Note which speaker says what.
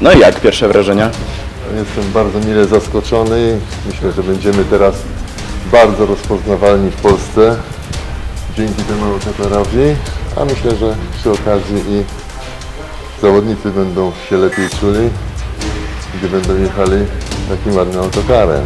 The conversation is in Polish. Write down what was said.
Speaker 1: No i jak pierwsze wrażenia?
Speaker 2: Jestem bardzo mile zaskoczony. Myślę, że będziemy teraz bardzo rozpoznawalni w Polsce dzięki temu autokarowi, a myślę, że przy okazji i zawodnicy będą się lepiej czuli, gdy będą jechali takim ładnym autokarem.